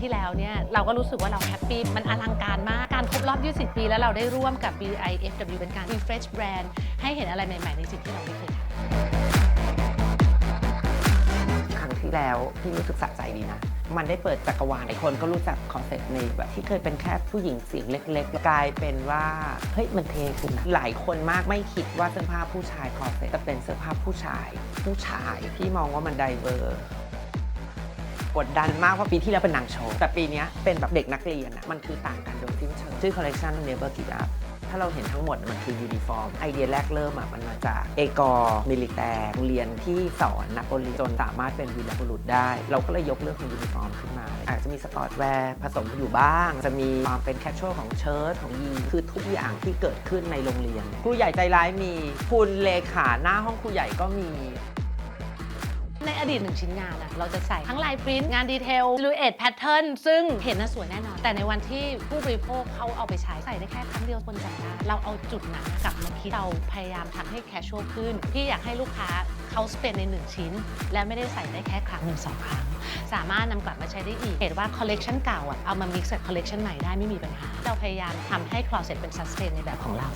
ที่แล้วเนี่ยเราก็รู้สึกว่าเราแฮปปี้มันอลังการมาก การครบรอบ 20 ปี แล้วเราได้ร่วมกับ BIFW เป็นการ refresh brand ให้เห็นอะไรใหม่ ๆ ในสิ่งที่เราไม่เคยทำครั้งที่แล้วพี่รู้สึกสะใจดีนะมันได้เปิดจักรวาลหลายคนก็รู้จักคอนเซ็ปต์ในแบบที่เคยเป็นแค่ผู้หญิงเสียงเล็ก ๆ กลายเป็นว่าเฮ้ยมันเทขึ้นนะหลายคนมากไม่คิดว่าเสื้อผ้าผู้ชายคอนเซ็ปต์จะเป็นเสื้อผ้าผู้ชาย ผู้ชายพี่มองว่ามันไดเวอร์ กดดันมากเพราะปีที่แล้วเป็นนางโชว์ แต่ปีนี้เป็นแบบเด็กนักเรียนอะมันคือต่างกันโดยสิ้นเชิงชื่อคอลเลคชัน Never Give Up ถ้าเราเห็นทั้งหมดมันคือยูนิฟอร์ม ไอเดียแรกเริ่มอะมันมาจากเอกอร์มิลิแตร์โรงเรียนที่สอนนโปเลียนจนสามารถเป็นวีรบุรุษได้ เราก็เลยยกเรื่องของยูนิฟอร์มขึ้นมา อาจจะมีสปอร์ตแวร์ผสมอยู่บ้าง จะมีความเป็นแคชชวลของเชิ้ตของยีคือทุกอย่างที่เกิดขึ้นในโรงเรียนครูใหญ่ใจร้ายมี คุณเลขาหน้าห้องครูใหญ่ก็มี อดีตหนึ่งชิ้นงานอะเราจะใส่ทั้งลายปริ้นท์งานดีเทลลูเอทแพทเทิร์นซึ่งเห็นน่ะสวยแน่นอน แต่ในวันที่ผู้บริโภคเขาเอาไปใช้ใส่ได้แค่ครั้งเดียวคนจำได้เราเอาจุดนั้นกลับมาคิดเราพยายามทำให้แคชชวลขึ้นพี่อยากให้ลูกค้าเขาสเปนในหนึ่งชิ้น และไม่ได้ใส่ได้แค่ครั้งหนึ่งสองครั้ง สามารถนำกลับมาใช้ได้อีกเห็นว่าคอลเลกชันเก่าอะเอามา mix กับคอลเลกชันใหม่ได้ไม่มีปัญหา เราพยายามทำให้คลอเซ็ตเป็น sustain ในแบบของเรา